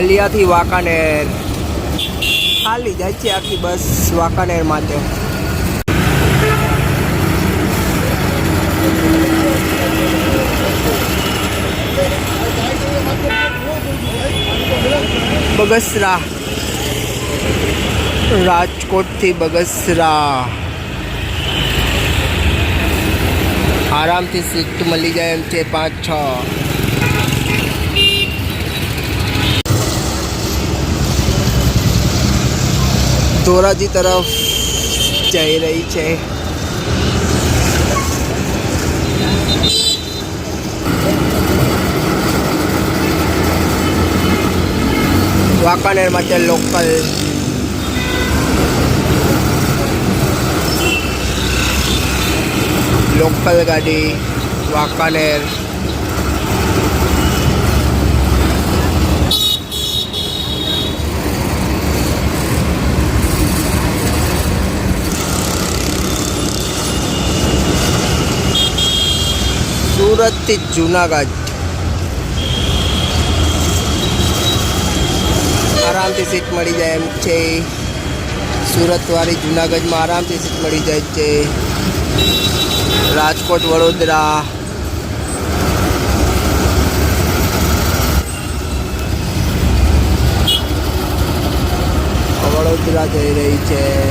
નલિયાથી વાંકાનેર. ખાલી જાય છે આખી બસ વાંકાનેર માટે. બગસરા. રાજકોટથી બગસરા. આરામથી સીટ મળી જાય એમ છે પાંચ છ. ધોરાજી તરફ જઈ રહી છે. વાંકાનેર માટે લોકલ. લોકલ ગાડી વાંકાનેર. સુરતથી જુનાગઢ. આરામથી સીટ મળી જાય એમ છે. સુરતવાળી જુનાગઢમાં આરામથી સીટ મળી જાય છે. રાજકોટ, વડોદરા. વડોદરા જઈ રહી છે.